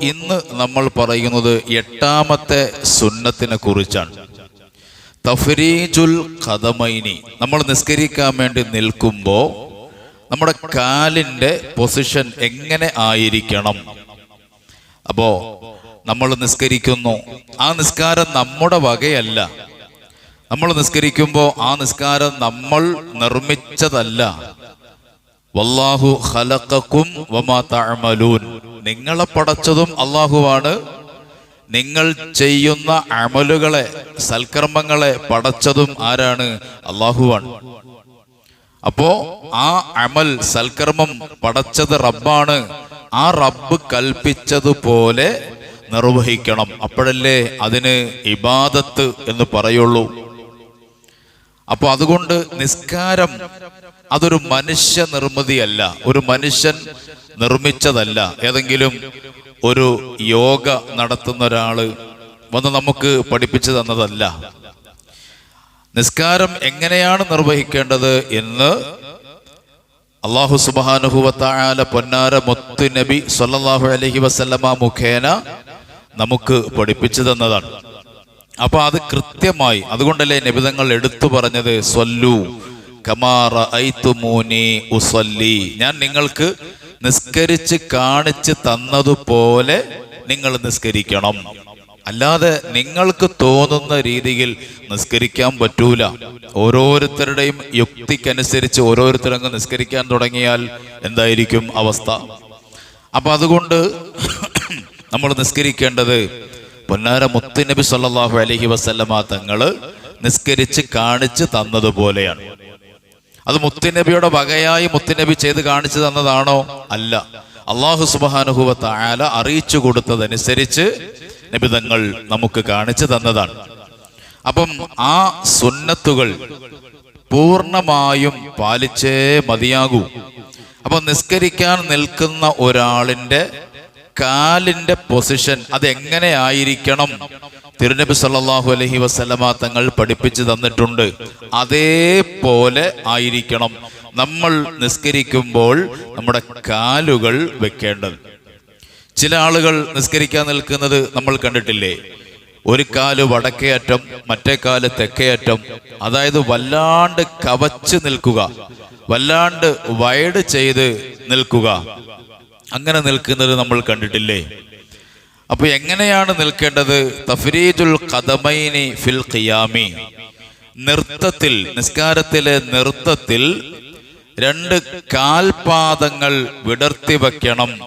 ഇന്ന് നമ്മൾ പറയുന്നത് എട്ടാമത്തെ സുന്നത്തിനെ കുറിച്ചാണ്. തഫരീജുൽ കഥമൈനി നമ്മൾ നിസ്കരിക്കാൻ വേണ്ടി നിൽക്കുമ്പോൾ നമ്മുടെ കാലിന്റെ പൊസിഷൻ എങ്ങനെ ആയിരിക്കണം? അപ്പോൾ നമ്മൾ നിസ്കരിക്കുന്നു. ആ നിസ്കാരം നമ്മുടെ വകയല്ല. നമ്മൾ നിസ്കരിക്കുമ്പോൾ ആ നിസ്കാരം നമ്മൾ നിർമ്മിച്ചതല്ല. വല്ലാഹു ഹലക്കും വമാ തഅമലൂൻ. നിങ്ങളെ പടച്ചതും അള്ളാഹുവാണ് നിങ്ങൾ ചെയ്യുന്ന അമലുകളെ സൽക്കർമ്മങ്ങളെ പടച്ചതും ആരാണ്? അള്ളാഹുവാണ് അപ്പോ ആ അമൽ സൽക്കർമ്മം പടച്ചത് റബ്ബാണ്. ആ റബ്ബ് കൽപ്പിച്ചതുപോലെ നിർവഹിക്കണം. അപ്പോഴല്ലേ അതിന് ഇബാദത്ത് എന്ന് പറയുള്ളൂ. അപ്പൊ അതുകൊണ്ട് നിസ്കാരം അതൊരു മനുഷ്യ നിർമ്മിതിയല്ല. ഒരു മനുഷ്യൻ നിർമ്മിച്ചതല്ല. ഏതെങ്കിലും ഒരു യോഗ നടത്തുന്ന ഒരാൾ വന്ന് നമുക്ക് പഠിപ്പിച്ചു തന്നതല്ല. നിസ്കാരം എങ്ങനെയാണ് നിർവഹിക്കേണ്ടത് എന്ന് അള്ളാഹു സുബാനുഹുവത്തായാല പൊന്നാര മുത്തു നബി സൊല്ലാഹു അലഹി വസല്ലമ മുഖേന നമുക്ക് പഠിപ്പിച്ചു തന്നതാണ്. അപ്പൊ അത് കൃത്യമായി അതുകൊണ്ടല്ലേ നിബിതങ്ങൾ എടുത്തു പറഞ്ഞത് സ്വല്ലു കമാറ ഉസല്ലി. ഞാൻ നിങ്ങൾക്ക് നിസ്കരിച്ച് കാണിച്ച് തന്നതുപോലെ നിങ്ങൾ നിസ്കരിക്കണം. അല്ലാതെ നിങ്ങൾക്ക് തോന്നുന്ന രീതിയിൽ നിസ്കരിക്കാൻ പറ്റൂല. ഓരോരുത്തരുടെയും യുക്തിക്കനുസരിച്ച് ഓരോരുത്തരങ്ങ് നിസ്കരിക്കാൻ തുടങ്ങിയാൽ എന്തായിരിക്കും അവസ്ഥ? അപ്പൊ അതുകൊണ്ട് നമ്മൾ നിസ്കരിക്കേണ്ടത് പൊന്നാര മുത്തുനബി സല്ലാഹു അലഹി വസല്ലമ തങ്ങൾ നിസ്കരിച്ച് കാണിച്ച് തന്നതുപോലെയാണ്. അത് മുത്തുനബിയുടെ വകയായി മുത്തുനബി ചെയ്ത് കാണിച്ചു തന്നതാണോ? അല്ല. അള്ളാഹു സുബാനുഹുവ താല അറിയിച്ചു കൊടുത്തതനുസരിച്ച് നബിതങ്ങൾ നമുക്ക് കാണിച്ചു തന്നതാണ്. അപ്പം ആ സുന്നത്തുകൾ പൂർണമായും പാലിച്ചേ മതിയാകൂ. അപ്പൊ നിസ്കരിക്കാൻ നിൽക്കുന്ന ഒരാളിന്റെ കാലിന്റെ പൊസിഷൻ അത് എങ്ങനെ ആയിരിക്കണം തിരുനബി സല്ലാഹു അലഹി വസ്ലമ തങ്ങൾ പഠിപ്പിച്ചു തന്നിട്ടുണ്ട്. അതേപോലെ ആയിരിക്കണം. നമ്മൾ നിസ്കരിക്കുമ്പോൾ നമ്മുടെ കാലുകൾ വെക്കേണ്ടത്. ചില ആളുകൾ നിസ്കരിക്കാൻ നിൽക്കുന്നത് നമ്മൾ കണ്ടിട്ടില്ലേ? ഒരു കാൽ വടക്കേ അറ്റം മറ്റേ കാൽ തെക്കേ അറ്റം അതായത് വല്ലാണ്ട് കവച്ച് നിൽക്കുക. വല്ലാണ്ട് വൈഡ് ചെയ്ത് നിൽക്കുക. അങ്ങനെ നിൽക്കുന്നത് നമ്മൾ കണ്ടിട്ടില്ലേ? അപ്പൊ എങ്ങനെയാണ് നിൽക്കേണ്ടത്? തഫരീജുൽ ഖദമൈനി ഫിൽ ഖിയാമി. നൃത്തത്തിൽ നിസ്കാരത്തിലെ നൃത്തത്തിൽ രണ്ട് കാൽപാദങ്ങൾ വിടർത്തി വെക്കണം.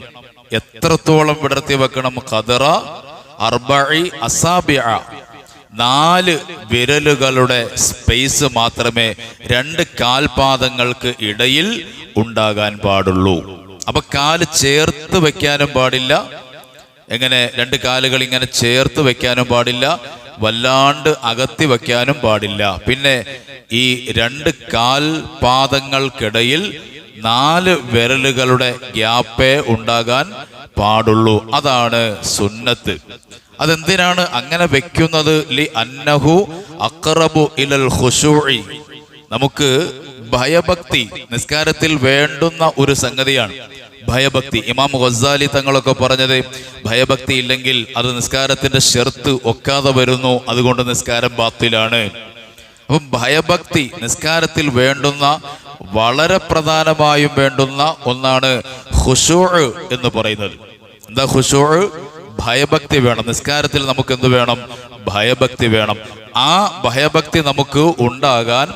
എത്രത്തോളം വിടർത്തി വെക്കണം? ഖദറ അർബഇ അസാബിഅ. നാല് വിരലുകളുടെ സ്പേസ് മാത്രമേ രണ്ട് കാൽപാദങ്ങൾക്ക് ഇടയിൽ ഉണ്ടാകാൻ പാടുള്ളൂ. അപ്പൊ കാൽ ചേർത്ത് വെക്കാനും പാടില്ല. എങ്ങനെ? രണ്ട് കാലുകൾ ഇങ്ങനെ ചേർത്ത് വെക്കാനും പാടില്ല. വല്ലാണ്ട് അകത്തി വെക്കാനും പാടില്ല. പിന്നെ ഈ രണ്ട് കാൽ പാദങ്ങൾക്കിടയിൽ നാല് വിരലുകളുടെ ഗ്യാപ്പേ ഉണ്ടാകാൻ പാടുള്ളൂ. അതാണ് സുന്നത്ത്. അതെന്തിനാണ് അങ്ങനെ വെക്കുന്നത്? ലി അന്നഹു അക്രബു ഇലൽ ഖുശൂഇ. നമുക്ക് ഭയഭക്തി നിസ്കാരത്തിൽ വേണ്ടുന്ന ഒരു സംഗതിയാണ്. ഭയഭക്തി. ഇമാം ഗസാലി തങ്ങളൊക്കെ പറഞ്ഞത് ഭയഭക്തി ഇല്ലെങ്കിൽ അത് നിസ്കാരത്തിന്റെ ഷെർത്ത് ഒക്കാതെ വരുന്നു അതുകൊണ്ട് നിസ്കാരം ബാത്തിലാണ്. അപ്പം ഭയഭക്തി നിസ്കാരത്തിൽ വേണ്ടുന്ന വളരെ പ്രധാനമായും വേണ്ടുന്ന ഒന്നാണ് ഹുഷൂ എന്ന് പറയുന്നത്. എന്താ ഹുഷൂ ഭയഭക്തി വേണം. നിസ്കാരത്തിൽ നമുക്ക് എന്ത് വേണം? ഭയഭക്തി വേണം. ആ ഭയഭക്തി നമുക്ക് ഉണ്ടാകാൻ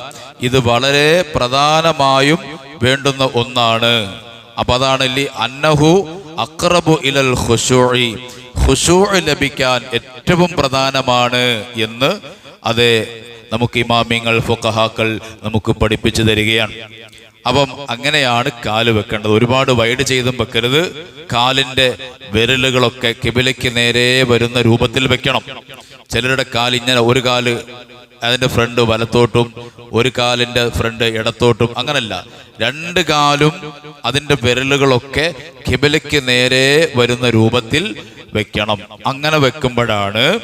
ഇത് വളരെ പ്രധാനമായും വേണ്ടുന്ന ഒന്നാണ്. അപ്പൊ അതാണ് അന്നഹു അക്രബു ഇലൽ ഖുശൂഇ ഖുശൂഅ് ലഭിക്കാൻ ഏറ്റവും പ്രധാനമാണ് എന്ന് അതെ നമുക്ക് ഇമാമിങ്ങൾ ഫുക്കഹാക്കൾ നമുക്ക് പഠിപ്പിച്ചു തരികയാണ്. അപ്പം അങ്ങനെയാണ് കാൽ വെക്കേണ്ടത്. ഒരുപാട് വൈഡ് ചെയ്തും വെക്കരുത്. കാലിന്റെ വിരലുകളൊക്കെ കിബിലയ്ക്ക് നേരെ വരുന്ന രൂപത്തിൽ വെക്കണം. ചിലരുടെ കാൽ ഇങ്ങനെ ഒരു കാൽ അതിന്റെ ഫ്രണ്ട് വലത്തോട്ടും ഒരു കാലിന്റെ ഫ്രണ്ട് ഇടത്തോട്ടും അങ്ങനല്ല. രണ്ട് കാലും അതിന്റെ വിരലുകളൊക്കെ കിബിലയ്ക്ക് നേരെ വരുന്ന രൂപത്തിൽ വെക്കണം. അങ്ങനെ വെക്കുമ്പോഴാണ്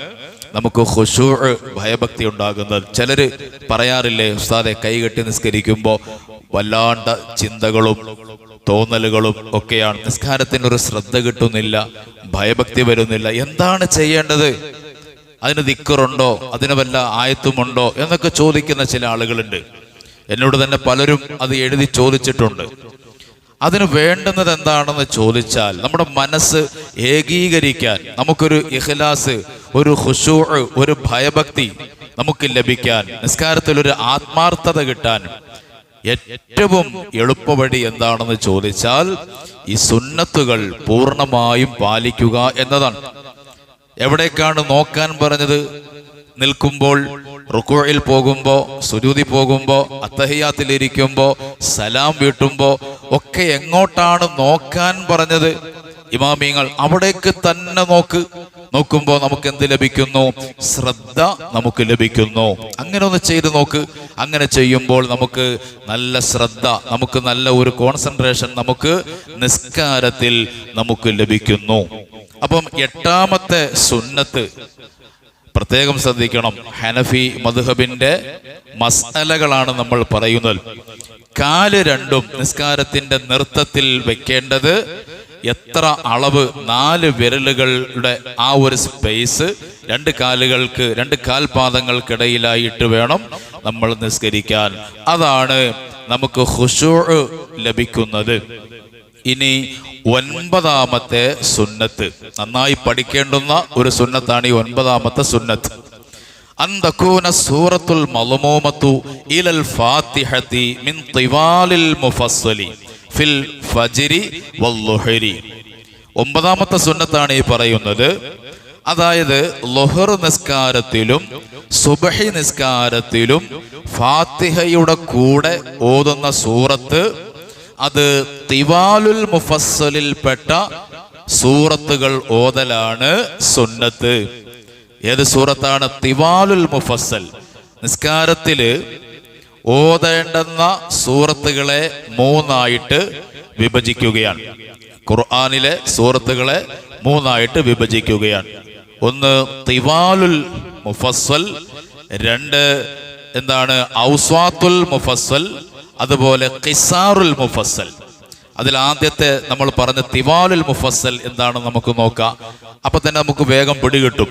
നമുക്ക് ഖുശൂ ഭയഭക്തി ഉണ്ടാകുന്നത്. ചിലര് പറയാറില്ലേ ഉസ്താദെ കൈകെട്ടി നിസ്കരിക്കുമ്പോൾ വല്ലാണ്ട ചിന്തകളും തോന്നലുകളും ഒക്കെയാണ്. നിസ്കാരത്തിന് ഒരു ശ്രദ്ധ കിട്ടുന്നില്ല ഭയഭക്തി വരുന്നില്ല. എന്താണ് ചെയ്യേണ്ടത്? അതിന് ദിക്കറുണ്ടോ? അതിന് വല്ല ആയത്തുമുണ്ടോ? എന്നൊക്കെ ചോദിക്കുന്ന ചില ആളുകളുണ്ട്. എന്നോട് തന്നെ പലരും അത് എഴുതി ചോദിച്ചിട്ടുണ്ട്. അതിന് വേണ്ടുന്നത് എന്താണെന്ന് ചോദിച്ചാൽ നമ്മുടെ മനസ്സ് ഏകീകരിക്കാൻ നമുക്കൊരു ഇഹ്ലാസ് ഒരു ഹുഷൂ ഒരു ഭയഭക്തി നമുക്ക് ലഭിക്കാൻ നിസ്കാരത്തിൽ ഒരു ആത്മാർത്ഥത കിട്ടാൻ ഏറ്റവും എളുപ്പവഴി എന്താണെന്ന് ചോദിച്ചാൽ ഈ സുന്നത്തുകൾ പൂർണമായും പാലിക്കുക എന്നതാണ്. എവിടേക്കാണ് നോക്കാൻ പറഞ്ഞത്? നിൽക്കുമ്പോൾ റുക്കുഴയിൽ പോകുമ്പോ സുജൂതി പോകുമ്പോ അത്തഹിയാത്തിലിരിക്കുമ്പോ സലാം വീട്ടുമ്പോ ഒക്കെ എങ്ങോട്ടാണ് നോക്കാൻ പറഞ്ഞത്? ഇമാമിയങ്ങൾ അവിടേക്ക് തന്നെ നോക്ക്. നോക്കുമ്പോൾ നമുക്ക് എന്ത് ലഭിക്കുന്നു? ശ്രദ്ധ നമുക്ക് ലഭിക്കുന്നു. അങ്ങനെ ഒന്ന് ചെയ്ത് നോക്ക്. അങ്ങനെ ചെയ്യുമ്പോൾ നമുക്ക് നല്ല ശ്രദ്ധ നമുക്ക് നല്ല ഒരു കോൺസെൻട്രേഷൻ നമുക്ക് നിസ്കാരത്തിൽ നമുക്ക് ലഭിക്കുന്നു. അപ്പം എട്ടാമത്തെ സുന്നത്ത് പ്രത്യേകം ശ്രദ്ധിക്കണം. ഹനഫി മധുഹബിന്റെ മസലകളാണ് നമ്മൾ പറയുന്നത്. കാൽ രണ്ടും നിസ്കാരത്തിന്റെ നൃത്തത്തിൽ വെക്കേണ്ടത് എത്ര അളവ് നാല് വിരലുകളുടെ ആ ഒരു സ്പേസ് രണ്ട് കാലുകൾക്ക് രണ്ട് കാൽപാദങ്ങൾക്കിടയിലായിട്ട് വേണം നമ്മൾ നിസ്കരിക്കാൻ. അതാണ് നമുക്ക് ഹുഷൂ ലഭിക്കുന്നത്. ഇനി ഒൻപതാമത്തെ സുന്നത്ത്. നന്നായി പഠിക്കേണ്ടുന്ന ഒരു സുന്നത്താണ് ഈ ഒൻപതാമത്തെ സുന്നത്ത്. അന്തകൂന സൂറത്തുൽ മലമോമത്തു ഇലൽ ഫാത്തിഹത്തി മിൻ തിവാലിൽ മുഫസ്സലി ഫിൽ ഫജ്രി വല്ലുഹരി ഒമ്പതാമത്തെ സുന്നത്താണ് ഈ പറയുന്നത്. അതായത് ലൊഹർ നിസ്കാരത്തിലും സുബഹി നിസ്കാരത്തിലും ഫാത്തിഹയുടെ കൂടെ ഓതുന്ന സൂറത്ത് അത് തിവാലുൽ മുഫസ്സലിൽപ്പെട്ട സൂറത്തുകൾ ഓതലാണ് സുന്നത്ത്. ഏത് സൂറത്താണ്? തിവാലുൽ മുഫസ്സൽ. നിസ്കാരത്തിൽ ഓതേണ്ടുന്ന സൂറത്തുകളെ മൂന്നായിട്ട് വിഭജിക്കുകയാണ്. ഖുർആാനിലെ സൂറത്തുകളെ മൂന്നായിട്ട് വിഭജിക്കുകയാണ്. ഒന്ന് തിവാലുൽ മുഫസ്സൽ രണ്ട് എന്താണ്? ഔസ്വാത്തുൽ മുഫസ്സൽ അതുപോലെ കിസാറുൽ മുഫസ്സൽ. അതിൽ ആദ്യത്തെ നമ്മൾ പറഞ്ഞ തിവാലുൽ മുഫസ്സൽ എന്താണെന്ന് നമുക്ക് നോക്കാം. അപ്പൊ തന്നെ നമുക്ക് വേഗം പിടികിട്ടും.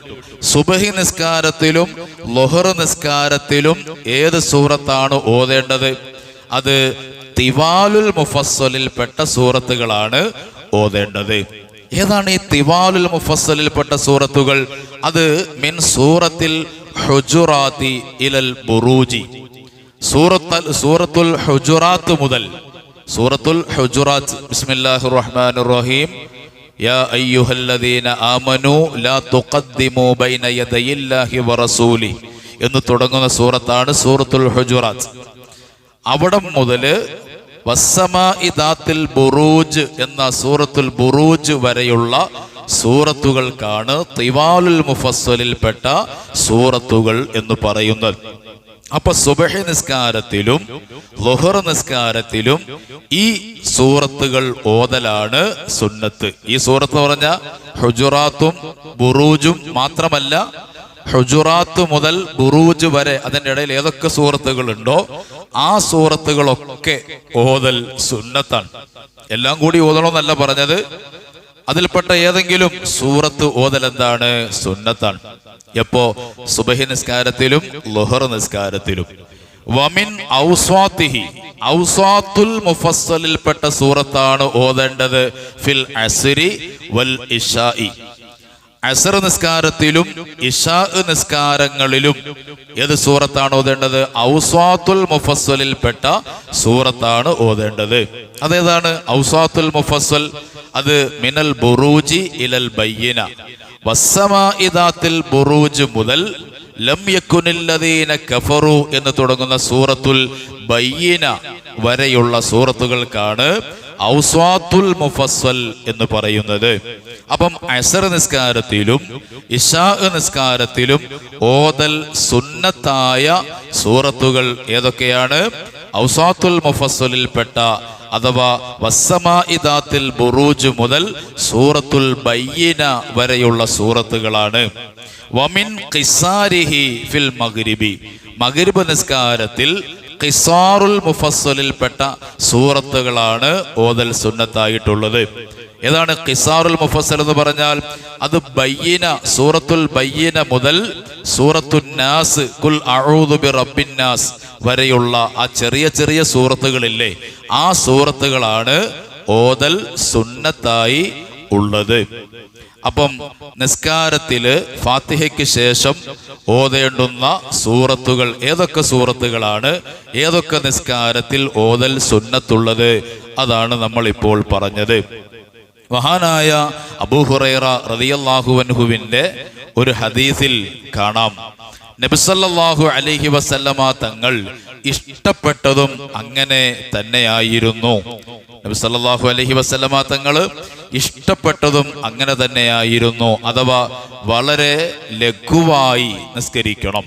സുബഹി നിസ്കാരത്തിലും ലൊഹർ നിസ്കാരത്തിലും ഏത് സൂറത്താണ് ഓതേണ്ടത്? അത് തിവാലുൽ മുഫസ്സലിൽ പെട്ട സൂറത്തുകളാണ് ഓതേണ്ടത്. ഏതാണ് ഈ തിവാലുൽ മുഫസ്സലിൽപ്പെട്ട സൂറത്തുകൾ? അത് മിൻ സൂറത്തിൽ ഹുജുറാത്തി ഇലൽ ബുറൂജി. സൂറത്ത് സൂറത്തുൽ ഹുജുറാത്ത് മുതൽ സൂറത്തുൽ ഹുജുറാത്ത് ബിസ്മില്ലാഹിർ റഹ്മാനിർ റഹീം. യാ അയ്യുഹല്ലദീന ആമനു ലാ തുഖദ്ദിമു ബൈന യദയില്ലാഹി വറസൂലി എന്ന് തുടങ്ങുന്ന സൂറത്താണ് സൂറത്തുൽ ഹുജുറാത്ത്. അവിടെ വസ്സമാഇദാത്തിൽ ബുറൂജ് എന്ന സൂറത്തുൽ ബുറൂജ് വരെയുള്ള സൂറത്തുകൾക്കാണ് തിവാലുൽ മുഫസ്സലിൽപ്പെട്ട സൂറത്തുകൾ എന്ന് പറയുന്നത്. അപ്പൊ സുബഹി നിസ്കാരത്തിലും ലുഹർ നിസ്കാരത്തിലും ഈ സൂറത്തുകൾ ഓതലാണ് സുന്നത്ത്. ഈ സൂറത്ത് പറഞ്ഞ ഹുജുറാത്തും ബുറൂജും മാത്രമല്ല ഹുജുറാത്ത് മുതൽ ബുറൂജ് വരെ അതിന്റെ ഇടയിൽ ഏതൊക്കെ സൂറത്തുകളുണ്ടോ ആ സൂറത്തുകളൊക്കെ ഓതൽ സുന്നത്താണ്. എല്ലാം കൂടി ഓതണമെന്നല്ല പറഞ്ഞത്. അതിൽപ്പെട്ട ഏതെങ്കിലും സൂറത്ത് ഓതൽ എന്താണ്? സുന്നത്താണ്. എപ്പോ? സുബഹി നിസ്കാരത്തിലും ലുഹർ നിസ്കാരത്തിലും. വമിൻ ഔസ്വാത്തിഹി. ഔസ്വാത്തുൽ മുഫസ്സലിൽപ്പെട്ട സൂറത്താണ് ഓതേണ്ടത്. ഫിൽ അസ്രി വൽ ഇഷായി അസർ നിസ്കാരത്തിലും ഇഷാ നിസ്കാരങ്ങളിലും ഏത് സൂറത്താണ് ഓതേണ്ടത്? ഔസ്വാത്തുൽ മുഫസ്സലിൽപ്പെട്ട സൂറത്താണ് ഓതേണ്ടത്. അതേതാണ്? ഔസ്വാത്തുൽ മുഫസ്വൽ അത് മിനൽ ബുറൂജി ഇലൽ ബയ്യന. വസ്സമാഇദാത്തിൽ ബുറൂജ് മുതൽ ലം യക്കുനില്ലദീന കഫറു എന്ന് തുടങ്ങുന്ന സൂറത്തുൽ ബയ്യന വരെയുള്ള സൂറത്തുകൾക്കാണ് ഔസ്വാത്തുൽ മുഫസ്സൽ എന്ന് പറയുന്നത്. അപ്പം അസർ നിസ്കാരത്തിലും ഇഷാ നിസ്കാരത്തിലും ഓതൽ സുന്നത്തായ സൂറത്തുകൾ ഏതൊക്കെയാണ്? ഔസാത്തുൽ മുഫസ്സലിൽപ്പെട്ട അഥവാ വസ്സമാഇദാത്തിൽ ബുറൂജ് മുതൽ സൂറത്തുൽ ബയ്യന വരെയുള്ള സൂറത്തുകളാണ്. വമിൻ ഖിസാരിഹി ഫിൽ മഗ്രിബി. മഗ്രിബ് നിസ്കാരത്തിൽ ഖിസാറുൽ മുഫസ്സലിൽപ്പെട്ട സൂറത്തുകളാണ് ഓതൽ സുന്നത്തായിട്ടുള്ളത്. ഏതാണ് കിസാറുൽ മുഫസൽ എന്ന് പറഞ്ഞാൽ അത് ബയ്യന സൂറത്തുൽ ബയ്യന മുതൽ സൂറത്തുന്നാസ് കുൽ അഊദു ബി റബ്ബിൻ നാസ് വരെയുള്ള ആ ചെറിയ ചെറിയ സൂറത്തുകളില്ലേ ആ സൂറത്തുകളാണ് ഓതൽ സുന്നത്തായി ഉള്ളത്. അപ്പം നിസ്കാരത്തിൽ ഫാത്തിഹയ്ക്ക് ശേഷം ഓതേണ്ടുന്ന സൂറത്തുകൾ ഏതൊക്കെ സൂറത്തുകളാണ് ഏതൊക്കെ നിസ്കാരത്തിൽ ഓതൽ സുന്നത്തുള്ളത് അതാണ് നമ്മൾ ഇപ്പോൾ പറഞ്ഞത്. മഹാനായ അബൂഹുറൈറ റതിയല്ലാഹുവൻഹുവിന്റെ ഒരു ഹദീസിൽ കാണാം. നബിസല്ലാഹു അലഹി വസല്ലമ തങ്ങൾ ഇഷ്ടപ്പെട്ടതും അങ്ങനെ തന്നെയായിരുന്നു. നബിസല്ലാഹു അലഹി വസല്ലമ തങ്ങൾ ഇഷ്ടപ്പെട്ടതും അങ്ങനെ തന്നെയായിരുന്നു. അഥവാ വളരെ ലഘുവായി നിസ്കരിക്കണം.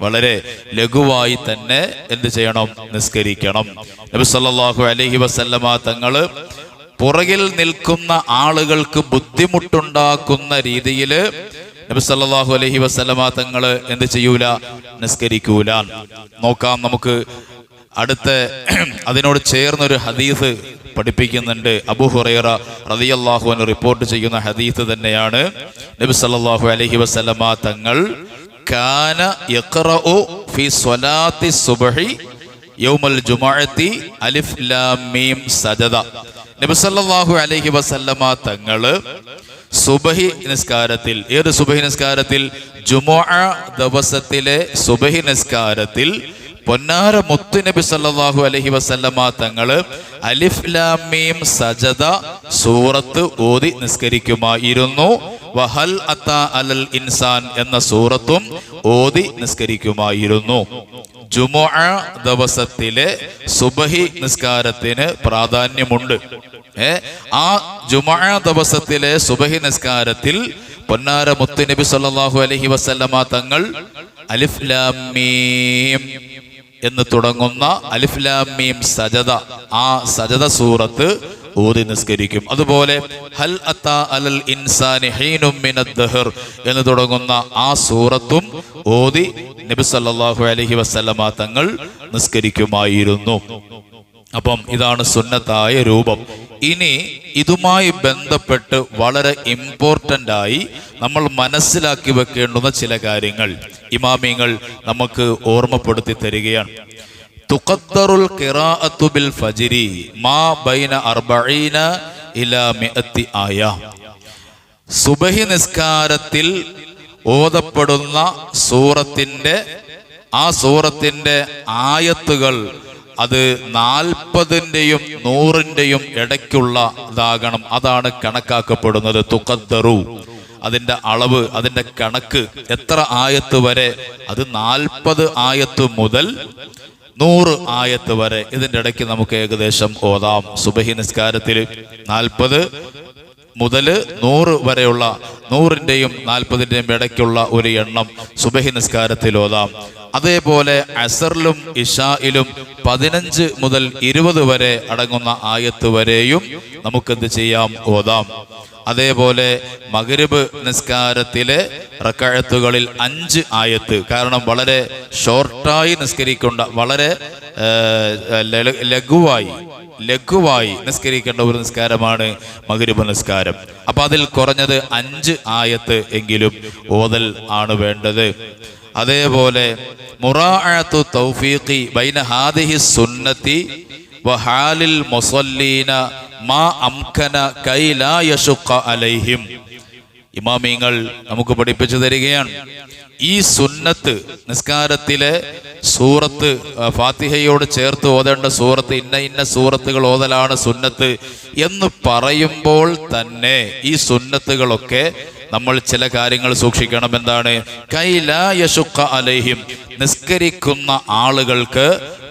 വളരെ ലഘുവായി തന്നെ എന്ത് ചെയ്യണം? നിസ്കരിക്കണം. നബി സല്ലല്ലാഹു അലൈഹി വസല്ലമ തങ്ങൾ പുറകിൽ നിൽക്കുന്ന ആളുകൾക്ക് ബുദ്ധിമുട്ടുണ്ടാക്കുന്ന രീതിയിൽ നബി സല്ലല്ലാഹു അലൈഹി വസല്ലമ തങ്ങൾ എന്ത് ചെയ്യൂല? നിസ്കരിക്കൂല. നോക്കാം നമുക്ക് അടുത്ത അതിനോട് ചേർന്നൊരു ഹദീസ് പഠിപ്പിക്കുന്നുണ്ട്. അബു ഹുറൈറ റളിയല്ലാഹു അൻഹു റിപ്പോർട്ട് ചെയ്യുന്ന ഹദീസ് തന്നെയാണ്. നബി സല്ലല്ലാഹു അലൈഹി വസല്ലമ തങ്ങൾ കാന ഫി സ്വലാത്തി സുബ്ഹി യൗമൽ ജുമുഅത്തി അലിഫ് ലാം മീം സജദ. നബി സല്ലല്ലാഹു അലൈഹി വസല്ലമ തങ്ങൾ സുബഹി നിസ്കാരത്തിൽ ഏത് സുബഹി നിസ്കാരത്തിൽ? ജുമുഅ ദിവസത്തിലെ സുബഹി നിസ്കാരത്തിൽ പൊന്നാര മുത്തു നബി സല്ലല്ലാഹു അലൈഹി വസല്ലമ തങ്ങൾ അലിഫ് ലാം മീം സജദ സൂറത്ത് ഓതി നിസ്കരിക്കുമായിരുന്നു. വഹൽ അത്ത അലൽ ഇൻസാൻ എന്ന സൂറത്തും ഓതി നിസ്കരിക്കുമായിരുന്നു. ജുമുഅ ദിവസത്തിലെ സുബഹി നിസ്കാരത്തിന് പ്രാധാന്യമുണ്ട്. ഏ? ആ ജുമുഅ ദിവസത്തിലെ സുബഹി നിസ്കാരത്തിൽ പൊന്നാര മുത്തു നബി സല്ലല്ലാഹു അലൈഹി വസല്ലമ തങ്ങൾ അലിഫ് ലാം മീം എന്ന് തുടങ്ങുന്ന അലിഫ് ലാം മീം സജദ. ആ സജദ സൂറത്ത് ഓതി നിസ്കരിക്കും. അതുപോലെ ഹൽ അത്താ അലൽ എന്ന് തുടങ്ങുന്ന ആ സൂറത്തും ഓതി നബി സല്ലല്ലാഹു അലൈഹി വസല്ലമ തങ്ങൾ നിസ്കരിക്കുമായിരുന്നു. അപ്പം ഇതാണ് സുന്നത്തായ രൂപം. ഇനി ഇതുമായി ബന്ധപ്പെട്ട് വളരെ ഇമ്പോർട്ടന്റ് ആയി നമ്മൾ മനസ്സിലാക്കി വെക്കേണ്ടുന്ന ചില കാര്യങ്ങൾ ഇമാമിങ്ങൾ നമുക്ക് ഓർമ്മപ്പെടുത്തി തരികയാണ്. തുഖദ്ദറുൽ ഖിറാഅത്തു ബിൽ ഫജ്രി മാ ബൈന അർബഈന ഇലാ മിഅത്തി ആയ. സുബഹി നിസ്കാരത്തിൽ ഓതപ്പെടുന്ന സൂറത്തിന്റെ ആ സൂറത്തിന്റെ ആയത്തുകൾ അത് നാൽപ്പതിന്റെയും നൂറിന്റെയും ഇടയ്ക്കുള്ള ഇതാകണം. അതാണ് കണക്കാക്കപ്പെടുന്നത് തുക്കത്തറു അതിന്റെ അളവ് അതിന്റെ കണക്ക് എത്ര ആയത്ത് വരെ? അത് നാൽപ്പത് ആയത്ത് മുതൽ നൂറ് ആയത്ത് വരെ ഇതിന്റെ ഇടയ്ക്ക് നമുക്ക് ഏകദേശം ഓതാം. സുബഹി നിസ്കാരത്തിൽ നാൽപ്പത് മുതൽ നൂറ് വരെയുള്ള നൂറിന്റെയും നാൽപ്പതിന്റെയും ഇടയ്ക്കുള്ള ഒരു എണ്ണം സുബഹി നിസ്കാരത്തിൽ ഓതാം. അതേപോലെ അസറിലും ഇഷായിലും പതിനഞ്ച് മുതൽ ഇരുപത് വരെ അടങ്ങുന്ന ആയത്ത് വരെയും നമുക്കെന്ത് ചെയ്യാം? ഓതാം. അതേപോലെ മകരിബ് നിസ്കാരത്തിലെ റക്കഴത്തുകളിൽ അഞ്ച് ആയത്ത്. കാരണം വളരെ ഷോർട്ടായി നിസ്കരിക്കേണ്ട വളരെ ലഘുവായി ലഘുവായി നിസ്കരിക്കേണ്ട ഒരു നിസ്കാരമാണ് മകരുപ നിസ്കാരം. അപ്പൊ അതിൽ കുറഞ്ഞത് അഞ്ച് ആയത്ത് എങ്കിലും ഓതൽ ആണ് വേണ്ടത്. അതേപോലെ മുറാഅത്തു തൗഫീഖി ബൈന ഹാദിഹി സുന്നത്തി വഹാലിൽ മാ അംകന കൈലാ യശുഖ അലൈഹിം. ഇമാമിങ്ങൾ നമുക്ക് പഠിപ്പിച്ചു തരികയാണ്. ഈ സുന്നത്ത് നിസ്കാരത്തിലെ സൂറത്ത് ഫാത്തിഹയോട് ചേർത്ത് ഓതേണ്ട സൂറത്ത് ഇന്ന ഇന്ന സൂറത്തുകൾ ഓതലാണ് സുന്നത്ത് എന്ന് പറയുമ്പോൾ തന്നെ ഈ സുന്നത്തുകളൊക്കെ നമ്മൾ ചില കാര്യങ്ങൾ സൂക്ഷിക്കണം എന്താണ്? കൈല യശുക്ക അലൈഹിം. നിസ്കരിക്കുന്ന ആളുകൾക്ക്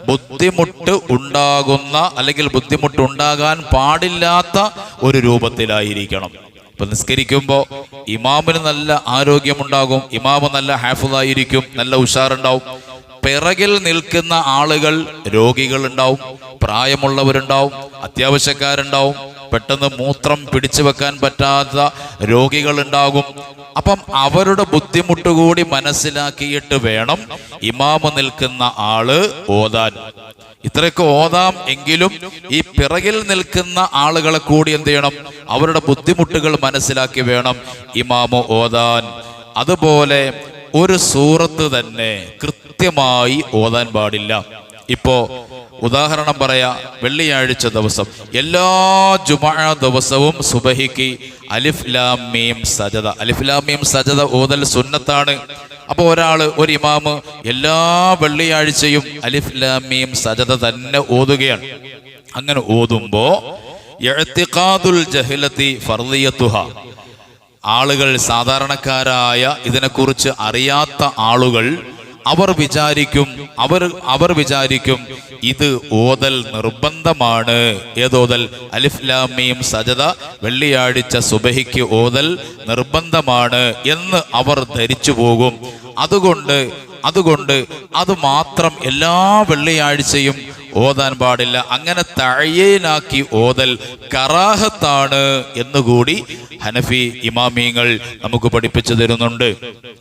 ബുദ്ധിമുട്ട് ഉണ്ടാകുന്ന അല്ലെങ്കിൽ ബുദ്ധിമുട്ട് ഉണ്ടാകാൻ പാടില്ലാത്ത ഒരു രൂപത്തിലായിരിക്കണം. ഇപ്പൊ നിസ്കരിക്കുമ്പോൾ ഇമാമിന് നല്ല ആരോഗ്യമുണ്ടാകും ഇമാമ് നല്ല ഹാഫുദായിരിക്കും നല്ല ഉഷാറുണ്ടാവും. പിറകിൽ നിൽക്കുന്ന ആളുകൾ രോഗികൾ ഉണ്ടാവും പ്രായമുള്ളവരുണ്ടാവും അത്യാവശ്യക്കാരുണ്ടാവും. പെട്ടെന്ന് മൂത്രം പിടിച്ചു വെക്കാൻ പറ്റാത്ത രോഗികളുണ്ടാകും. അപ്പം അവരുടെ ബുദ്ധിമുട്ട് കൂടി മനസ്സിലാക്കിയിട്ട് വേണം ഇമാമ് നിൽക്കുന്ന ആൾ ഓതാൻ. ഇത്രയൊക്കെ ഓതാം എങ്കിലും ഈ പിറകിൽ നിൽക്കുന്ന ആളുകളെ കൂടി എന്ത് ചെയ്യണം? അവരുടെ ബുദ്ധിമുട്ടുകൾ മനസ്സിലാക്കി വേണം ഇമാമ് ഓതാൻ. അതുപോലെ ഒരു സൂറത്ത് തന്നെ കൃത്യമായി ഓതാൻ പാടില്ല. ഇപ്പോ ഉദാഹരണം പറയാ വെള്ളിയാഴ്ച ദിവസം. എല്ലാ ജുമ ദിവസവും സുബഹിക്ക് അലിഫ് ലാം മീം സജദ. അലിഫ് ലാം മീം സജദ ഓതൽ സുന്നത്താണ്. അപ്പോൾ ഒരാൾ ഒരു ഇമാമ് എല്ലാ വെള്ളിയാഴ്ചയും അലിഫ് ലാം മീം സജദ തന്നെ ഓതുകയാണ്. അങ്ങനെ ഓതുമ്പോ ആളുകൾ സാധാരണക്കാരായ ഇതിനെക്കുറിച്ച് അറിയാത്ത ആളുകൾ അവർ വിചാരിക്കും അവർ അവർ വിചാരിക്കും ഇത് ഓതൽ നിർബന്ധമാണ്. ഏതോതൽ? അലിഫ്ലാമിയും സജത വെള്ളിയാഴ്ച സുബഹിക്ക് ഓതൽ നിർബന്ധമാണ് എന്ന് അവർ ധരിച്ചു പോകും. അതുകൊണ്ട് അതുകൊണ്ട് അത് മാത്രം എല്ലാ വെള്ളിയാഴ്ചയും ഓതാൻ പാടില്ല. അങ്ങനെ തഴയേനാക്കി ഓതൽ കറാഹത്താണ് എന്നുകൂടി ഹനഫി ഇമാമിയങ്ങൾ നമുക്ക് പഠിപ്പിച്ചു തരുന്നുണ്ട്.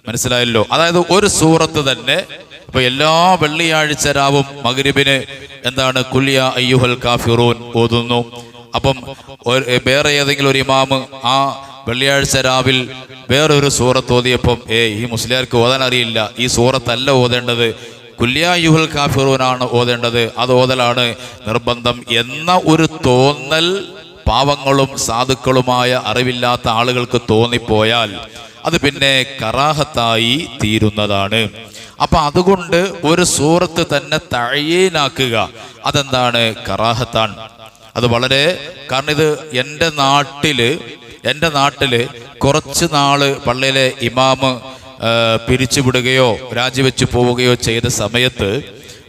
മനസ്സിലായല്ലോ? അതായത് ഒരു സൂറത്ത് തന്നെ ഇപ്പൊ എല്ലാ വെള്ളിയാഴ്ച രാവും മകരിബിന് എന്താണ് കുല്യ അയ്യുഹൽ കാഫിറൂൻ ഓതുന്നു. അപ്പം വേറെ ഏതെങ്കിലും ഒരു ഇമാമ് ആ വെള്ളിയാഴ്ച രാവിൽ വേറൊരു സൂറത്ത് ഓതിയപ്പം ഏ ഈ മുസ്ലിയാർക്ക് ഓതാൻ അറിയില്ല. ഈ സൂറത്തല്ല ഓതേണ്ടത്. കുല്യായുഹൽ കാഫിറൂനാണ് ഓതേണ്ടത്. അത് ഓതലാണ്. നിർബന്ധം എന്ന ഒരു തോന്നൽ പാവങ്ങളും സാധുക്കളുമായ അറിവില്ലാത്ത ആളുകൾക്ക് തോന്നിപ്പോയാൽ അത് പിന്നെ കറാഹത്തായി തീരുന്നതാണ്. അപ്പൊ അതുകൊണ്ട് ഒരു സൂറത്ത് തന്നെ തഴയേനാക്കുക അതെന്താണ്? കറാഹത്താണ്. അത് വളരെ കാരണം ഇത് എന്റെ നാട്ടിൽ എന്റെ നാട്ടിൽ കുറച്ച് നാൾ പള്ളിയിലെ ഇമാമ് പിരിച്ചുവിടുകയോ രാജിവെച്ചു പോവുകയോ ചെയ്ത സമയത്ത്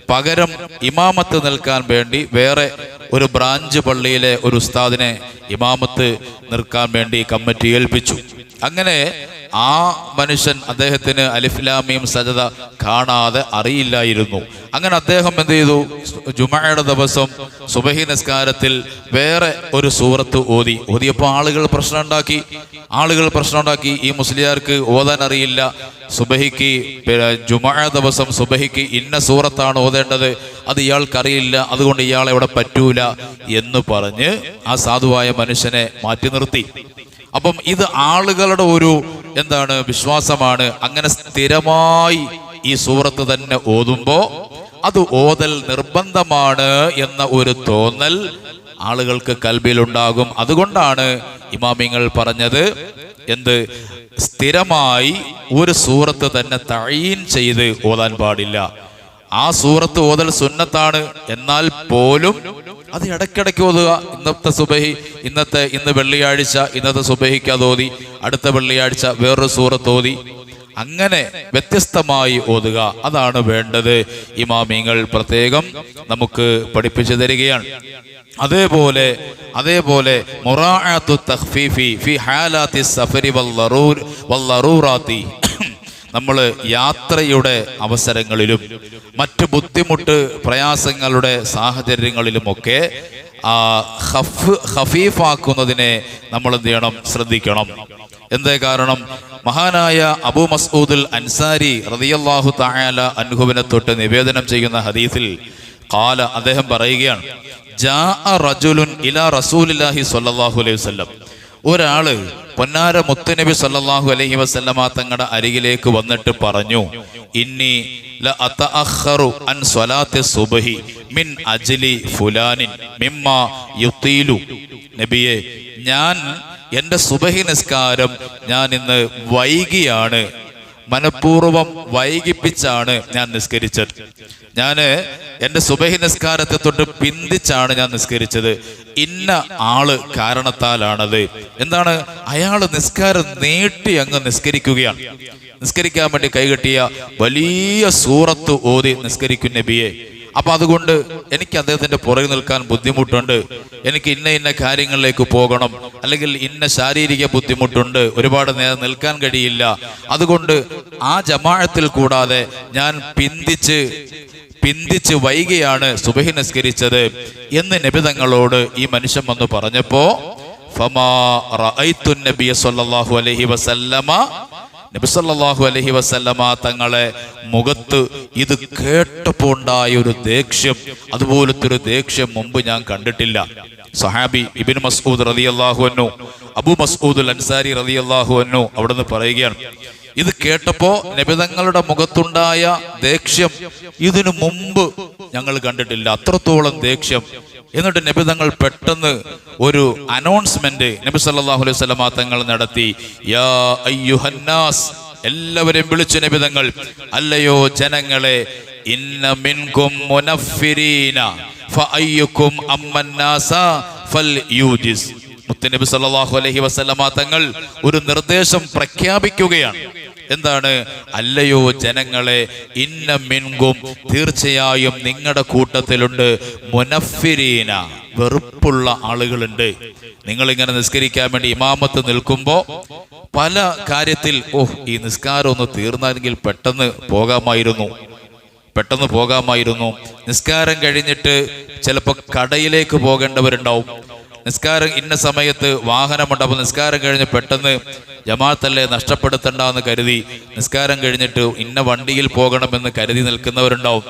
പകരം ഇമാമത്ത് നിൽക്കാൻ വേണ്ടി വേറെ ഒരു ബ്രാഞ്ച് പള്ളിയിലെ ഒരു ഉസ്താദിനെ ഇമാമത്ത് നിൽക്കാൻ വേണ്ടി കമ്മിറ്റി ഏൽപ്പിച്ചു. അങ്ങനെ ആ മനുഷ്യൻ അദ്ദേഹത്തിന് അലിഫ്ലാമിയും സജത കാണാതെ അറിയില്ലായിരുന്നു. അങ്ങനെ അദ്ദേഹം എന്ത് ചെയ്തു? ജുമയുടെ ദിവസം സുബഹി നിസ്കാരത്തിൽ വേറെ ഒരു സൂറത്ത് ഓതി. ഓതിയപ്പോൾ ആളുകൾ പ്രശ്നം ഉണ്ടാക്കി. ആളുകൾ പ്രശ്നം ഉണ്ടാക്കി. ഈ മുസ്ലിയാർക്ക് ഓതാൻ അറിയില്ല. സുബഹിക്ക് ജുമായ ജുമ ദിവസം സുബഹിക്ക് ഇന്ന സൂറത്താണ് ഓതേണ്ടത്. അത് ഇയാൾക്കറിയില്ല അതുകൊണ്ട് ഇയാളെ ഇവിടെ പറ്റൂല എന്ന് പറഞ്ഞ് ആ സാധുവായ മനുഷ്യനെ മാറ്റി നിർത്തി. അപ്പം ഇത് ആളുകളുടെ ഒരു എന്താണ് വിശ്വാസമാണ്? അങ്ങനെ സ്ഥിരമായി ഈ സൂറത്ത് തന്നെ ഓതുമ്പോ അത് ഓതൽ നിർബന്ധമാണ് എന്ന ഒരു തോന്നൽ ആളുകൾക്ക് കൽബിലുണ്ടാകും. അതുകൊണ്ടാണ് ഇമാമിങ്ങൾ പറഞ്ഞത് എന്ത്? സ്ഥിരമായി ഒരു സൂറത്ത് തന്നെ തഴീൻ ചെയ്ത് ഓതാൻ പാടില്ല. ആ സൂറത്ത് ഓതൽ സുന്നത്താണ്. എന്നാൽ പോലും അത് ഇടയ്ക്കിടയ്ക്ക് ഓതുക. ഇന്നത്തെ സുബഹി ഇന്നത്തെ ഇന്ന് വെള്ളിയാഴ്ച ഇന്നത്തെ സുബഹിക്ക് അത് ഓതി. അടുത്ത വെള്ളിയാഴ്ച വേറൊരു സൂറത്ത് ഓതി. അങ്ങനെ വ്യത്യസ്തമായി ഓതുക. അതാണ് വേണ്ടത്. ഇമാമിങ്ങൾ പ്രത്യേകം നമുക്ക് പഠിപ്പിച്ചു തരികയാണ്. അതേപോലെ അതേപോലെ മുറാഅത്തു തഖ്ഫീഫി ഫി ഹാലാത്തി സഫരി വല്ലറൂർ വല്ലറൂറാത്തി നമ്മൾ യാത്രയുടെ അവസരങ്ങളിലും മറ്റ് ബുദ്ധിമുട്ട് പ്രയാസങ്ങളുടെ സാഹചര്യങ്ങളിലുമൊക്കെ ആ ഹഫ് ഹഫീഫാക്കുന്നതിനെ നമ്മൾ എന്ത് ചെയ്യണം ശ്രദ്ധിക്കണം. എന്തേ കാരണം? മഹാനായ അബു മസ്ഊദുൽ അൻസാരി റതിയല്ലാഹു തായാല അൻഹുവിനെ തൊട്ട് നിവേദനം ചെയ്യുന്ന ഹദീസിൽ കാല അദ്ദേഹം പറയുകയാണ് ജാ റജുലുൻ ഇലാ റസൂലില്ലാഹി സ്വല്ലല്ലാഹു അലൈഹി വസല്ലം. ഒരാൾ പൊന്നാര മുത്തുനബി സല്ലാഹു അലഹി വസല്ലമ തങ്ങളുടെ അരികിലേക്ക് വന്നിട്ട് പറഞ്ഞു ഇന്നി അൻ സുബ്ഹി മിൻ മിമ്മ നബിയെ ഞാൻ എന്റെ സുബഹി നിസ്കാരം ഞാൻ ഇന്ന് വൈകിയാണ് മനഃപൂർവം വൈകിപ്പിച്ചാണ് ഞാൻ നിസ്കരിച്ചത്. ഞാൻ എന്റെ സുബഹി നിസ്കാരത്തെ തൊട്ട് പിന്തിച്ചാണ് ഞാൻ നിസ്കരിച്ചത്. ഇന്ന ആൾ കാരണത്താലാണത്. എന്താണ്? അയാൾ നിസ്കാരം നീട്ടി അങ്ങ് നിസ്കരിക്കുകയാണ്. നിസ്കരിക്കാൻ വേണ്ടി കൈകെട്ടിയ വലിയ സൂറത്ത് ഓതി നിസ്കരിക്കുന്ന നബിയെ. അപ്പൊ അതുകൊണ്ട് എനിക്ക് അദ്ദേഹത്തിന്റെ പുറകിൽ നിൽക്കാൻ ബുദ്ധിമുട്ടുണ്ട്. എനിക്ക് ഇന്ന ഇന്ന കാര്യങ്ങളിലേക്ക് പോകണം. അല്ലെങ്കിൽ ഇന്ന ശാരീരിക ബുദ്ധിമുട്ടുണ്ട്. ഒരുപാട് നേരം നിൽക്കാൻ കഴിയില്ല. അതുകൊണ്ട് ആ ജമാഴത്തിൽ കൂടാതെ ഞാൻ പിന്തിച്ച് പിന്തിച്ച് വൈകിയാണ് സുബഹി നിസ്കരിച്ചത് എന്ന് നബിതങ്ങളോട് ഈ മനുഷ്യൻ വന്ന് പറഞ്ഞപ്പോ ഫമാ റഅയ്തു നബിയ സല്ലല്ലാഹു അലൈഹി വസല്ലമ നബി അലഹി വസല്ലമ തങ്ങളെ മുഖത്ത് ഇത് കേട്ടപ്പോൾ ഉണ്ടായ ഒരു ദേഷ്യം അതുപോലത്തെ ഒരു ദേഷ്യം മുമ്പ് ഞാൻ കണ്ടിട്ടില്ല. സഹാബി ഇബിൻ മസ്ഊദ് റളിയല്ലാഹു അൻഹു അബു മസ്ഊദ് അൽ അൻസാരി റളിയല്ലാഹു അൻഹു അവിടുന്ന് പറയുകയാണ് ഇത് കേട്ടപ്പോ നബിതങ്ങളുടെ മുഖത്തുണ്ടായ ദേഷ്യം ഇതിനു മുമ്പ് ഞങ്ങൾ കണ്ടിട്ടില്ല. അത്രത്തോളം ദേഷ്യം എന്നിട്ട് നബി തങ്ങൾ പെട്ടെന്ന് ഒരു അനൗൺസ്മെന്റ് നബി സല്ലാഹു അലൈഹി വസല്ലമ തങ്ങൾ നടത്തി. യാ അയ്യുഹന്നാസ് എല്ലാവരെയും വിളിച്ചു നബിതങ്ങൾ അല്ലയോ ജനങ്ങളെ ഇന്ന മിൻകും മുനഫിരീന ഫഅയ്യുക്കും അമ്മന്നാസ ഫൽ യൂജിസ് മുത്തനബി സല്ലല്ലാഹു അലൈഹി വസല്ലമ തങ്ങൾ ഒരു നിർദ്ദേശം പ്രഖ്യാപിക്കുകയാണ്. എന്താണ്? അല്ലയോ ജനങ്ങളെ ഇന്ന മിൻകും തീർച്ചയായും നിങ്ങളുടെ കൂട്ടത്തിലുണ്ട്. മുനഫിരീന വെറുപ്പുള്ള ആളുകളുണ്ട്. നിങ്ങൾ ഇങ്ങനെ നിസ്കരിക്കാൻ വേണ്ടി ഇമാമത്ത് നിൽക്കുമ്പോൾ പല കാര്യത്തിൽ ഓഹ് ഈ നിസ്കാരം ഒന്ന് തീർന്നെങ്കിൽ പെട്ടെന്ന് പോകാമായിരുന്നു. പെട്ടെന്ന് പോകാമായിരുന്നു. നിസ്കാരം കഴിഞ്ഞിട്ട് ചിലപ്പോൾ കടയിലേക്ക് പോകേണ്ടവരുണ്ടാവും. നിസ്കാരം ഇന്ന സമയത്ത് വാഹനമുണ്ടപ്പോൾ നിസ്കാരം കഴിഞ്ഞ് പെട്ടെന്ന് ജമാഅത്തല്ലേ നഷ്ടപ്പെടുത്തണ്ട എന്ന് കരുതി നിസ്കാരം കഴിഞ്ഞിട്ട് ഇന്ന വണ്ടിയിൽ പോകണമെന്ന് കരുതി നിൽക്കുന്നവരുണ്ടാവും.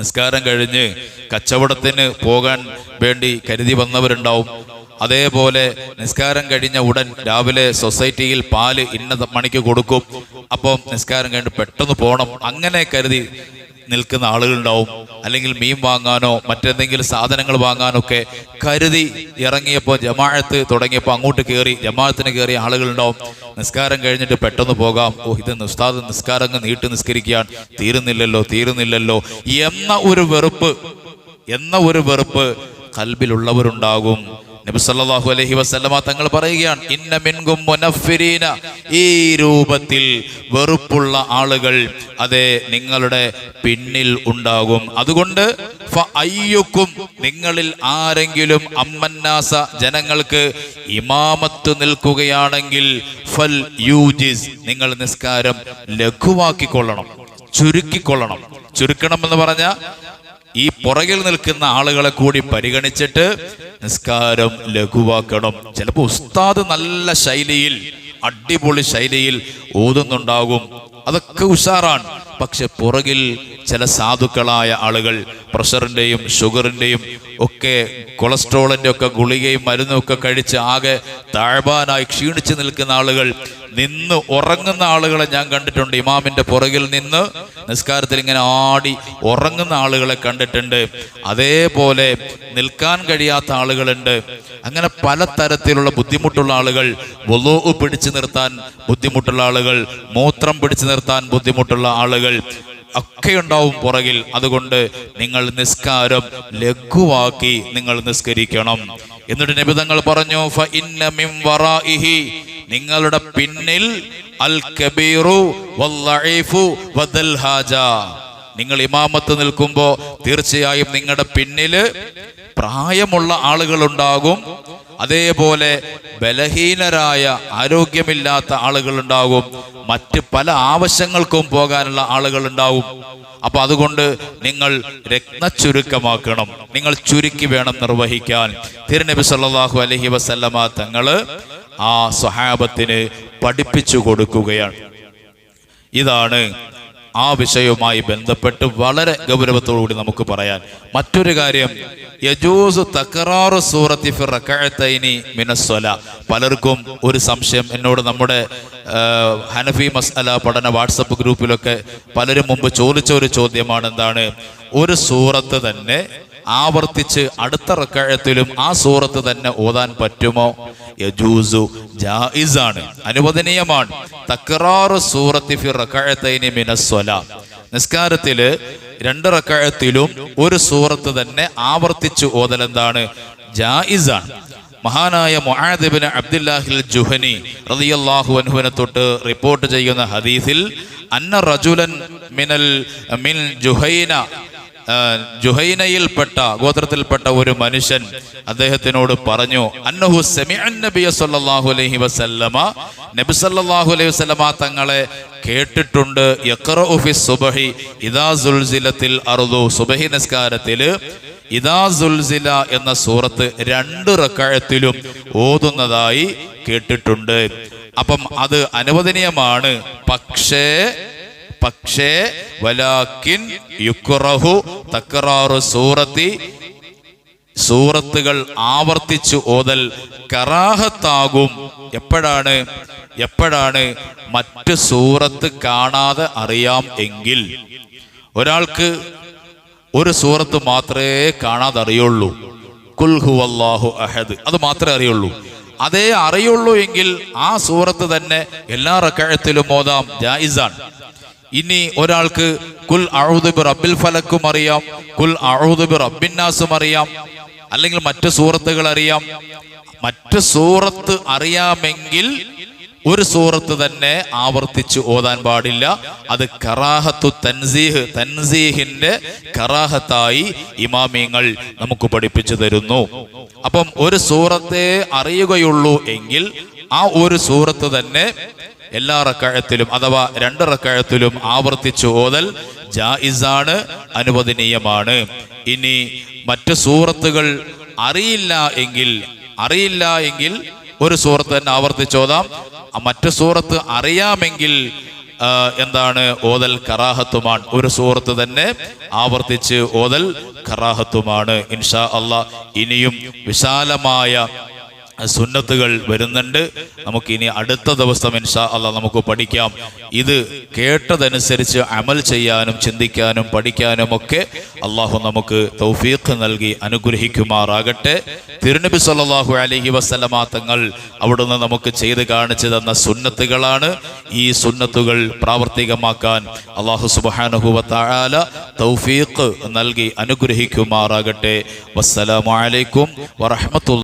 നിസ്കാരം കഴിഞ്ഞ് കച്ചവടത്തിന് പോകാൻ വേണ്ടി കരുതി വന്നവരുണ്ടാവും. അതേപോലെ നിസ്കാരം കഴിഞ്ഞ ഉടൻ രാവിലെ സൊസൈറ്റിയിൽ പാൽ ഇന്ന മണിക്ക് കൊടുക്കും. അപ്പം നിസ്കാരം കഴിഞ്ഞ് പെട്ടെന്ന് പോകണം അങ്ങനെ കരുതി നിൽക്കുന്ന ആളുകളുണ്ടാവും. അല്ലെങ്കിൽ മീൻ വാങ്ങാനോ മറ്റെന്തെങ്കിലും സാധനങ്ങൾ വാങ്ങാനോ ഒക്കെ കരുതി ഇറങ്ങിയപ്പോൾ ജമാഅത്ത് തുടങ്ങിയപ്പോൾ അങ്ങോട്ട് കയറി ജമാഅത്തിന് കയറിയ ആളുകളുണ്ടാവും. നിസ്കാരം കഴിഞ്ഞിട്ട് പെട്ടെന്ന് പോകാം. ഓ ഇത് നിസ്താദ് നിസ്കാരം നീട്ടി നിസ്കരിക്കാൻ തീരുന്നില്ലല്ലോ തീരുന്നില്ലല്ലോ എന്ന ഒരു വെറുപ്പ് എന്ന ഒരു വെറുപ്പ് കൽബിലുള്ളവരുണ്ടാകും. നബി സല്ലല്ലാഹു അലൈഹി വസല്ലമ തങ്ങൾ പറയുകയാണ് ഇന്ന മിൻകും മുനഫിരീന. ഈ രൂപത്തിൽ വെറുപ്പുള്ള ആളുകൾ അതെ നിങ്ങളുടെ പിന്നിൽ ഉണ്ടാകും. അതുകൊണ്ട് അയ്യുക്കും നിങ്ങളിൽ ആരെങ്കിലും അമ്മന്നാസ ജനങ്ങൾക്ക് ഇമാമത്ത് നിൽക്കുകയാണെങ്കിൽ ഫൽ യൂജിസ് നിങ്ങൾ നിസ്കാരം ലഘുവാക്കിക്കൊള്ളണം ചുരുക്കിക്കൊള്ളണം. ചുരുക്കണം എന്ന് പറഞ്ഞ ഈ പുറകിൽ നിൽക്കുന്ന ആളുകളെ കൂടി പരിഗണിച്ചിട്ട് നിസ്കാരം ലഘുവാക്കണം. ചിലപ്പോൾ ഉസ്താദ് നല്ല ശൈലിയിൽ അടിപൊളി ശൈലിയിൽ ഓതുന്നുണ്ടാകും അതൊക്കെ ഉഷാറാണ്. പക്ഷെ പുറകിൽ ചില സാധുക്കളായ ആളുകൾ പ്രഷറിന്റെയും ഷുഗറിന്റെയും ഒക്കെ കൊളസ്ട്രോളിന്റെ ഒക്കെ ഗുളികയും മരുന്നും ഒക്കെ കഴിച്ച് ആകെ താഴ്വാനായി ക്ഷീണിച്ച് നിൽക്കുന്ന ആളുകൾ നിന്ന് ഉറങ്ങുന്ന ആളുകളെ ഞാൻ കണ്ടിട്ടുണ്ട്. ഇമാമിന്റെ പുറകിൽ നിന്ന് നിസ്കാരത്തിൽ ഇങ്ങനെ ആടി ഉറങ്ങുന്ന ആളുകളെ കണ്ടിട്ടുണ്ട്. അതേപോലെ നിൽക്കാൻ കഴിയാത്ത ആളുകളുണ്ട്. അങ്ങനെ പല തരത്തിലുള്ള ബുദ്ധിമുട്ടുള്ള ആളുകൾ വൊലോ പിടിച്ചു നിർത്താൻ ബുദ്ധിമുട്ടുള്ള ആളുകൾ മൂത്രം പിടിച്ചു നിർത്താൻ ബുദ്ധിമുട്ടുള്ള ആളുകൾ ഒക്കെ ഉണ്ടാവും പുറകിൽ. അതുകൊണ്ട് നിങ്ങൾ നിസ്കാരം ലഘുവാക്കി നിങ്ങൾ നിസ്കരിക്കണം. എന്നിട്ട് നിബിതങ്ങൾ പറഞ്ഞു നിങ്ങളുടെ പിന്നിൽ അൽ കബീറു നിങ്ങൾ ഇമാമത്ത് നിൽക്കുമ്പോൾ തീർച്ചയായും നിങ്ങളുടെ പിന്നിൽ പ്രായമുള്ള ആളുകളുണ്ടാകും. അതേപോലെ ബലഹീനരായ ആരോഗ്യമില്ലാത്ത ആളുകളുണ്ടാകും. മറ്റ് പല ആവശ്യങ്ങൾക്കും പോകാനുള്ള ആളുകളുണ്ടാവും. അപ്പൊ അതുകൊണ്ട് നിങ്ങൾ രത്നച്ചുരുക്കമാക്കണം. നിങ്ങൾ ചുരുക്കി വേണം നിർവഹിക്കാൻ. തിരുനബി സല്ലാഹു അലഹി വസല്ലമ തങ്ങൾ ആ സ്വഹാബത്തിന് പഠിപ്പിച്ചു കൊടുക്കുകയാണ്. ഇതാണ് ആ വിഷയവുമായി ബന്ധപ്പെട്ട് വളരെ ഗൗരവത്തോടുകൂടി നമുക്ക് പറയാൻ. മറ്റൊരു കാര്യം യജൂസ് തക്കറാറു സൂറത്തി ഫി റകഅത്തൈനി മിനസ്വല പലർക്കും ഒരു സംശയം എന്നോട് നമ്മുടെ ഹനഫി മസ്അല പഠന വാട്സപ്പ് ഗ്രൂപ്പിലൊക്കെ പലരും മുമ്പ് ചോദിച്ച ഒരു ചോദ്യമാണ് എന്താണ്? ഒരു സൂറത്ത് തന്നെ ആവർത്തിച്ച് അടുത്ത റക്കഴത്തിലും ആ സൂറത്ത് തന്നെ ഓതാൻ പറ്റുമോ? യജൂസു ജായിസാണ്. അനുവദനീയമാണ്. തക്റാറു സൂറത്തി ഫി റകഅത്തൈനി മിനസ്വല. നിസ്കാരത്തിൽ രണ്ട് റക്കഴത്തിലും ഒരു സൂറത്ത് തന്നെ ആവർത്തിച്ച് ഓതൽ എന്താണ്? ജായിസാണ്. മഹാനായ മൊഹാദിബിന് അബ്ദുല്ലാഹിൽ ജുഹനി റളിയല്ലാഹു അനുഹുവിനെ തൊട്ട് റിപ്പോർട്ട് ചെയ്യുന്ന ഹദീസിൽ അന്ന റജുലൻ മിനൽ മിൻ ജുഹൈന ജുഹൈനയിൽപ്പെട്ട ഗോത്രത്തിൽപ്പെട്ട ഒരു മനുഷ്യൻ അദ്ദേഹത്തിനോട് പറഞ്ഞു അന്നഹു സെമിഅൻ നബിയ സല്ലല്ലാഹു അലൈഹി വസല്ലമ. നബി സല്ലല്ലാഹു അലൈഹി വസല്ലമ തങ്ങളെ കേട്ടിട്ടുണ്ട് യഖറഉ ഫി സുബഹി ഇദാ സുൽസിലത്തിൽ അർദു. സുബഹി നിസ്കാരത്തിൽ ഇദാ സുൽസില എന്ന സൂറത്ത് രണ്ട് റക്കഴത്തിലും ഓതുന്നതായി കേട്ടിട്ടുണ്ട്. അപ്പം അത് അനുവദനീയമാണ്. പക്ഷേ പക്ഷേ വലാക്കിൻ യുക്കുറഹു തക്കറാറു സൂറത്തി സൂറത്തുകൾ ആവർത്തിച്ചു ഓതൽ കറാഹത്താകും. എപ്പോഴാണ്? എപ്പോഴാണ്? മറ്റ് സൂറത്ത് കാണാതെ അറിയാം എങ്കിൽ. ഒരാൾക്ക് ഒരു സൂറത്ത് മാത്രമേ കാണാതെ അറിയുള്ളൂ കുൽഹു അല്ലാഹു അഹദ്. അത് മാത്രമേ അറിയുള്ളൂ. അതേ അറിയുള്ളൂ എങ്കിൽ ആ സൂറത്ത് തന്നെ എല്ലാ റക്കഴത്തിലും ഓതാം. ജായിസാണ്. ഇനി ഒരാൾക്ക് കുൽ അഴുതുബ് റബ്ബിൽ ഫലക്കും അറിയാം കുൽ അഴുതുബ് റബ്ബിന്നാസും അറിയാം അല്ലെങ്കിൽ മറ്റ് സൂറത്തുകൾ അറിയാം. മറ്റ് സൂറത്ത് അറിയാമെങ്കിൽ ഒരു സൂറത്ത് തന്നെ ആവർത്തിച്ച് ഓതാൻ പാടില്ല. അത് കറാഹത്തു തൻസീഹ് തൻസീഹിന്റെ കറാഹത്തായി ഇമാമിങ്ങൾ നമുക്ക് പഠിപ്പിച്ചു തരുന്നു. അപ്പം ഒരു സൂറത്തെ അറിയുകയുള്ളൂ എങ്കിൽ ആ ഒരു സൂറത്ത് തന്നെ എല്ലാ റക്കാഴത്തിലും അഥവാ രണ്ട് റക്കാഴത്തിലും ആവർത്തിച്ചു ഓതൽ ജായിസാണ് അനുവദനീയമാണ്. ഇനി മറ്റ് സൂറത്തുകൾ അറിയില്ല എങ്കിൽ അറിയില്ല എങ്കിൽ ഒരു സൂറത്ത് തന്നെ ആവർത്തിച്ചോതാം മറ്റ് സൂറത്ത് അറിയാമെങ്കിൽ എന്താണ് ഓതൽ കറാഹത്തുമാണ്. ഒരു സുഹൃത്ത് തന്നെ ആവർത്തിച്ച് ഓതൽ കറാഹത്തുമാണ്. ഇൻഷാ അള്ളാഹ് ഇനിയും വിശാലമായ സുന്നത്തുകൾ വരുന്നുണ്ട്. നമുക്ക് ഇനി അടുത്ത ദിവസം ഇൻഷാ അല്ല നമുക്ക് പഠിക്കാം. ഇത് കേട്ടതനുസരിച്ച് അമൽ ചെയ്യാനും ചിന്തിക്കാനും പഠിക്കാനും ഒക്കെ അള്ളാഹു നമുക്ക് തൗഫീഖ് നൽകി അനുഗ്രഹിക്കുമാറാകട്ടെ. തിരുനബി സല്ലല്ലാഹു അലഹി വസല്ലമ തങ്ങൾ അവിടുന്ന് നമുക്ക് ചെയ്ത് കാണിച്ചു തന്ന സുന്നത്തുകളാണ്. ഈ സുന്നത്തുകൾ പ്രാവർത്തികമാക്കാൻ അള്ളാഹു സുബ്ഹാനഹു വ തൗഫീഖ് നൽകി അനുഗ്രഹിക്കുമാറാകട്ടെ. വസ്സലാമലൈക്കും അലൈക്കും വറഹ്മത്തുള്ളാഹി